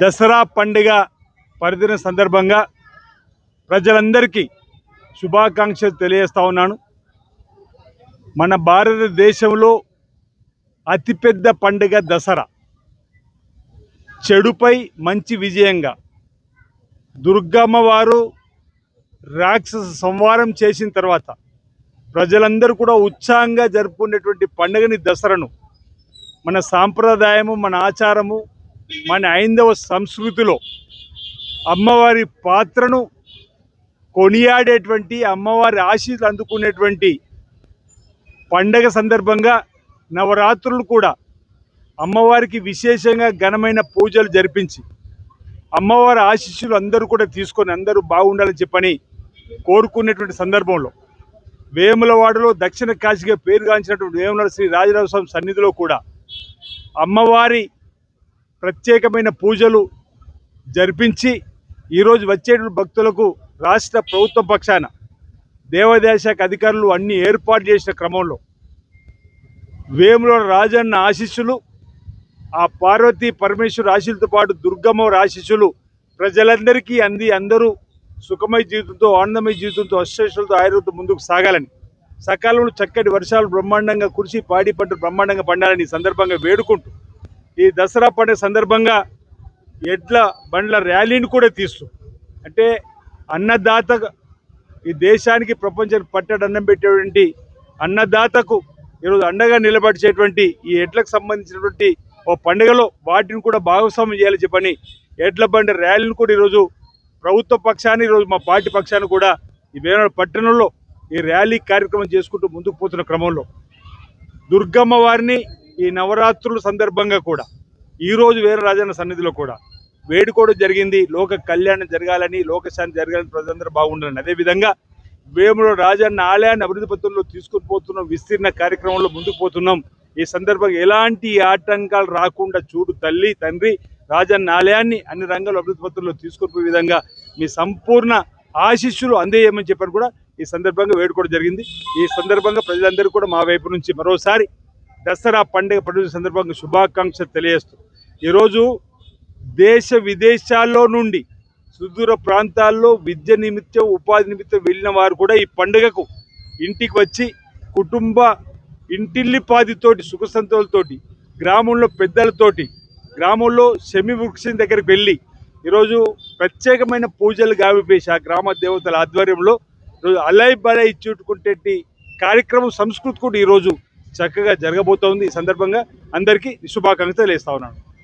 దసరా పండుగ పరిధిన సందర్భంగా ప్రజలందరికీ శుభాకాంక్షలు తెలియజేస్తా ఉన్నాను. మన భారతదేశంలో అతిపెద్ద పండుగ దసరా. చెడుపై మంచి విజయంగా దుర్గమ్మవారు రాక్షస సంహారం చేసిన తర్వాత ప్రజలందరూ కూడా ఉత్సాహంగా జరుపుకునేటువంటి పండుగని దసరాను. మన సాంప్రదాయము మన ఆచారము మన ఐందవ సంస్కృతిలో అమ్మవారి పాత్రను కొనియాడేటువంటి అమ్మవారి ఆశీస్సులు అందుకునేటువంటి పండగ సందర్భంగా నవరాత్రులు కూడా అమ్మవారికి విశేషంగా ఘనమైన పూజలు జరిపించి అమ్మవారి ఆశీస్సులు అందరూ కూడా తీసుకొని అందరూ బాగుండాలని చెప్పని కోరుకునేటువంటి సందర్భంలో వేములవాడలో దక్షిణ కాశీగా పేరుగాంచినటువంటి వేములవాడ శ్రీ రాజరాజస్వామి సన్నిధిలో కూడా అమ్మవారి ప్రత్యేకమైన పూజలు జరిపించి ఈరోజు వచ్చేటువంటి భక్తులకు రాష్ట్ర ప్రభుత్వం పక్షాన దేవాదాయ అధికారులు అన్ని ఏర్పాటు చేసిన క్రమంలో వేములో రాజన్న ఆశీస్సులు ఆ పార్వతీ పరమేశ్వరు ఆశీస్సులతో పాటు దుర్గమ్మ ఆశీస్సులు ప్రజలందరికీ అంది. అందరూ సుఖమయ జీవితంతో ఆనందమయ జీవితంతో అశ్వేషులతో ఆయుర్వేదంతో ముందుకు సాగాలని. సకాలంలో చక్కటి వర్షాలు బ్రహ్మాండంగా కురిసి పాడి పంటలు బ్రహ్మాండంగా పండాలని సందర్భంగా వేడుకుంటూ ఈ దసరా పండుగ సందర్భంగా ఎడ్ల బండ్ల ర్యాలీని కూడా తీస్తూ అంటే అన్నదాత ఈ దేశానికి ప్రపంచానికి పట్టడి అన్నం పెట్టేటువంటి అన్నదాతకు ఈరోజు అండగా నిలబడిచేటువంటి ఈ ఎడ్లకు సంబంధించినటువంటి ఓ పండుగలో వాటిని కూడా భాగస్వామ్యం చేయాలని చెప్పని ఎడ్ల బండి ర్యాలీని కూడా ఈరోజు ప్రభుత్వ పక్షాన్ని ఈరోజు మా పార్టీ పక్షాన్ని కూడా ఈ వేరే పట్టణంలో ఈ ర్యాలీ కార్యక్రమం చేసుకుంటూ ముందుకు పోతున్న క్రమంలో. దుర్గమ్మ వారిని ఈ నవరాత్రుల సందర్భంగా కూడా ఈరోజు వేరే రాజన్న సన్నిధిలో కూడా వేడుకోవడం జరిగింది. లోక కళ్యాణం జరగాలని లోకశాంతి జరగాలని ప్రజలందరూ బాగుండాలని. అదేవిధంగా వేములో రాజన్న ఆలయాన్ని అభివృద్ధి పత్రంలో తీసుకుని పోతున్నాం. విస్తీర్ణ కార్యక్రమంలో ముందుకు పోతున్నాం. ఈ సందర్భంగా ఎలాంటి ఆటంకాలు రాకుండా చూడు తల్లి తండ్రి రాజన్న ఆలయాన్ని అన్ని రంగాల అభివృద్ధి పత్రంలో తీసుకుని విధంగా మీ సంపూర్ణ ఆశీస్సులు అందేయమని చెప్పారు కూడా ఈ సందర్భంగా వేడుకోవడం జరిగింది. ఈ సందర్భంగా ప్రజలందరూ కూడా మా వైపు నుంచి మరోసారి దసరా పండుగ పండుగ సందర్భంగా శుభాకాంక్షలు తెలియజేస్తూ ఈరోజు దేశ విదేశాల్లో నుండి సుదూర ప్రాంతాల్లో విద్య నిమిత్తం ఉపాధి నిమిత్తం వెళ్ళిన వారు కూడా ఈ పండుగకు ఇంటికి వచ్చి కుటుంబ ఇంటిల్లిపాదితోటి సుఖ సంతోలతోటి గ్రామంలో పెద్దలతోటి గ్రామంలో శమి వృక్షం దగ్గరికి వెళ్ళి ఈరోజు ప్రత్యేకమైన పూజలు గావిపేసి ఆ గ్రామ దేవతల ఆధ్వర్యంలో ఈరోజు అలై బలై చుట్టుకుంటే కార్యక్రమం సంస్కృతి కూడా ఈరోజు చక్కగా జరగబోతోంది. ఈ సందర్భంగా అందరికీ శుభాకాంక్షలు వేస్తా ఉన్నాను.